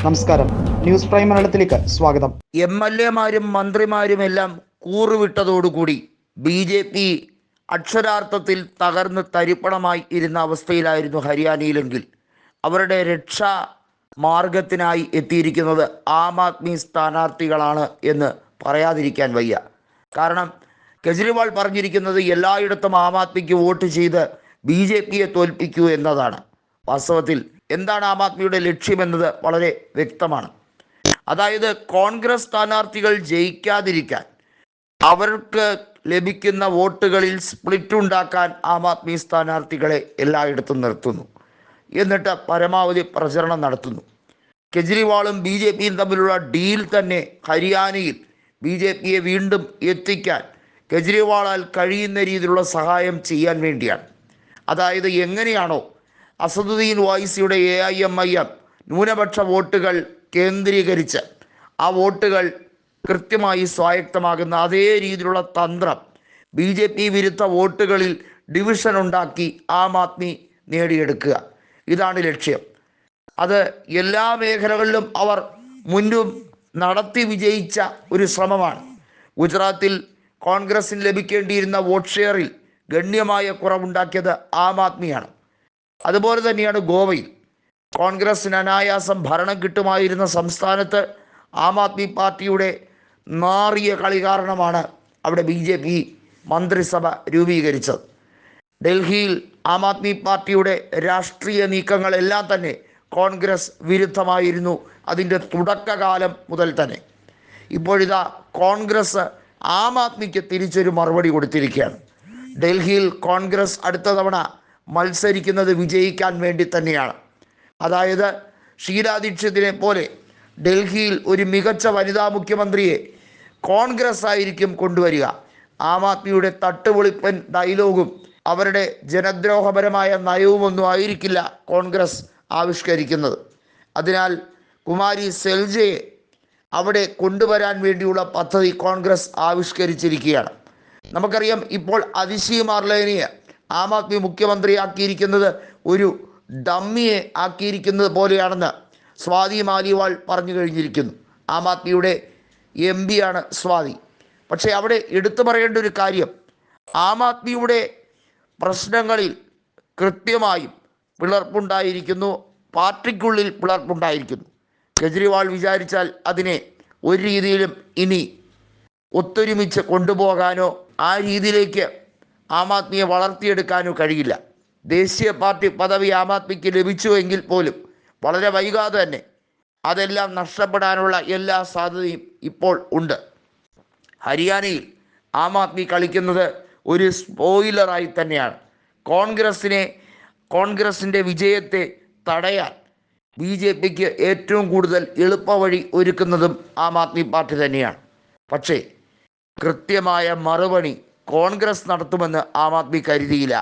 നമസ്കാരം. News prime മലയാളത്തിലേക്ക് സ്വാഗതം. എം എൽ എമാരും മന്ത്രിമാരുമെല്ലാം കൂറുവിട്ടതോടുകൂടി ബി ജെ പി അക്ഷരാർത്ഥത്തിൽ തകർന്ന് തരിപ്പണമായി ഇരുന്ന അവസ്ഥയിലായിരുന്നു ഹരിയാനയിലെങ്കിൽ. അവരുടെ രക്ഷാ മാർഗത്തിനായി എത്തിയിരിക്കുന്നത് ആം ആദ്മി സ്ഥാനാർത്ഥികളാണ് എന്ന് പറയാതിരിക്കാൻ വയ്യ. കാരണം കെജ്രിവാൾ പറഞ്ഞിരിക്കുന്നത് എല്ലായിടത്തും ആം ആദ്മിക്ക് വോട്ട് ചെയ്ത് ബി ജെ പിയെ തോൽപ്പിക്കൂ എന്നതാണ്. വാസ്തവത്തിൽ എന്താണ് ആം ആദ്മിയുടെ ലക്ഷ്യമെന്നത് വളരെ വ്യക്തമാണ്. അതായത് കോൺഗ്രസ് സ്ഥാനാർത്ഥികൾ ജയിക്കാതിരിക്കാൻ അവർക്ക് ലഭിക്കുന്ന വോട്ടുകളിൽ സ്പ്ലിറ്റ് ഉണ്ടാക്കാൻ ആം ആദ്മി സ്ഥാനാർത്ഥികളെ എല്ലായിടത്തും നിർത്തുന്നു. എന്നിട്ട് പരമാവധി പ്രചരണം നടത്തുന്നു. കെജ്രിവാളും ബി ജെ പിയും തമ്മിലുള്ള ഡീൽ തന്നെ ഹരിയാനയിൽ ബി ജെ പിയെ വീണ്ടും എത്തിക്കാൻ കെജ്രിവാളാൽ കഴിയുന്ന രീതിയിലുള്ള സഹായം ചെയ്യാൻ വേണ്ടിയാണ്. അതായത് എങ്ങനെയാണോ Asaduddin വായിസിയുടെ A I M I M ന്യൂനപക്ഷ വോട്ടുകൾ കേന്ദ്രീകരിച്ച് ആ വോട്ടുകൾ കൃത്യമായി സ്വായക്തമാകുന്ന അതേ രീതിയിലുള്ള തന്ത്രം ബി ജെ പി വിരുദ്ധ വോട്ടുകളിൽ ഡിവിഷൻ ഉണ്ടാക്കി ആം ആദ്മി നേടിയെടുക്കുക. ഇതാണ് ലക്ഷ്യം. അത് എല്ലാ മേഖലകളിലും അവർ മുൻപും നടത്തി വിജയിച്ച ഒരു ശ്രമമാണ്. ഗുജറാത്തിൽ കോൺഗ്രസിന് ലഭിക്കേണ്ടിയിരുന്ന വോട്ട് ഷെയറിൽ ഗണ്യമായ കുറവുണ്ടാക്കിയത് ആം ആദ്മിയാണ്. അതുപോലെ തന്നെയാണ് ഗോവയിൽ. കോൺഗ്രസിന് അനായാസം ഭരണം കിട്ടുമായിരുന്ന സംസ്ഥാനത്ത് ആം ആദ്മി പാർട്ടിയുടെ നാറിയ കളി കാരണമാണ് അവിടെ ബി ജെ പി മന്ത്രിസഭ രൂപീകരിച്ചത്. ഡൽഹിയിൽ ആം ആദ്മി പാർട്ടിയുടെ രാഷ്ട്രീയ നീക്കങ്ങളെല്ലാം തന്നെ കോൺഗ്രസ് വിരുദ്ധമായിരുന്നു അതിന്റെ തുടക്കകാലം മുതൽ തന്നെ. ഇപ്പോഴിതാ കോൺഗ്രസ് ആം ആദ്മിക്ക് തിരിച്ചൊരു മറുപടി കൊടുത്തിരിക്കുകയാണ്. ഡൽഹിയിൽ കോൺഗ്രസ് അടുത്ത തവണ മത്സരിക്കുന്നത് വിജയിക്കാൻ വേണ്ടി തന്നെയാണ്. അതായത് ഷീലാ ദീക്ഷിതിനെ പോലെ ഡൽഹിയിൽ ഒരു മികച്ച വനിതാ മുഖ്യമന്ത്രിയെ കോൺഗ്രസ് ആയിരിക്കും കൊണ്ടുവരിക. ആം ആദ്മിയുടെ തട്ടുപൊളിപ്പൻ ഡയലോഗും അവരുടെ ജനദ്രോഹപരമായ നയവുമൊന്നും ആയിരിക്കില്ല കോൺഗ്രസ് ആവിഷ്കരിക്കുന്നത്. അതിനാൽ കുമാരി സെൽജയെ അവിടെ കൊണ്ടുവരാൻ വേണ്ടിയുള്ള പദ്ധതി കോൺഗ്രസ് ആവിഷ്കരിച്ചിരിക്കുകയാണ്. നമുക്കറിയാം ഇപ്പോൾ അതിശി ആം ആദ്മി മുഖ്യമന്ത്രിയാക്കിയിരിക്കുന്നത് ഒരു ഡമ്മിയെ ആക്കിയിരിക്കുന്നത് പോലെയാണെന്ന് സ്വാതി മാലിവാൾ പറഞ്ഞു കഴിഞ്ഞിരിക്കുന്നു. ആം ആദ്മിയുടെ എം പിയാണ് സ്വാതി. പക്ഷേ അവിടെ എടുത്തു പറയേണ്ട ഒരു കാര്യം ആം ആദ്മിയുടെ പ്രശ്നങ്ങളിൽ കൃത്യമായും പിളർപ്പുണ്ടായിരിക്കുന്നു പാർട്ടിക്കുള്ളിൽ പിളർപ്പുണ്ടായിരിക്കുന്നു. കെജ്രിവാൾ വിചാരിച്ചാൽ അതിനെ ഒരു രീതിയിലും ഇനി ഒത്തൊരുമിച്ച് കൊണ്ടുപോകാനോ ആ രീതിയിലേക്ക് ആം ആദ്മിയെ വളർത്തിയെടുക്കാനോ കഴിയില്ല. ദേശീയ പാർട്ടി പദവി ആം ആദ്മിക്ക് ലഭിച്ചുവെങ്കിൽ പോലും വളരെ വൈകാതെ തന്നെ അതെല്ലാം നഷ്ടപ്പെടാനുള്ള എല്ലാ സാധ്യതയും ഇപ്പോൾ ഉണ്ട്. ഹരിയാനയിൽ ആം ആദ്മി കളിക്കുന്നത് ഒരു സ്പോയിലറായി തന്നെയാണ്. കോൺഗ്രസിനെ കോൺഗ്രസിന്റെ വിജയത്തെ തടയാൻ ബി ജെ പിക്ക് ഏറ്റവും കൂടുതൽ എളുപ്പവഴി ഒരുക്കുന്നതും ആം ആദ്മി പാർട്ടി തന്നെയാണ്. പക്ഷേ കൃത്യമായ മറുപടി കോൺഗ്രസ് നടത്തുമെന്ന് ആം ആദ്മി കരുതിയില്ല.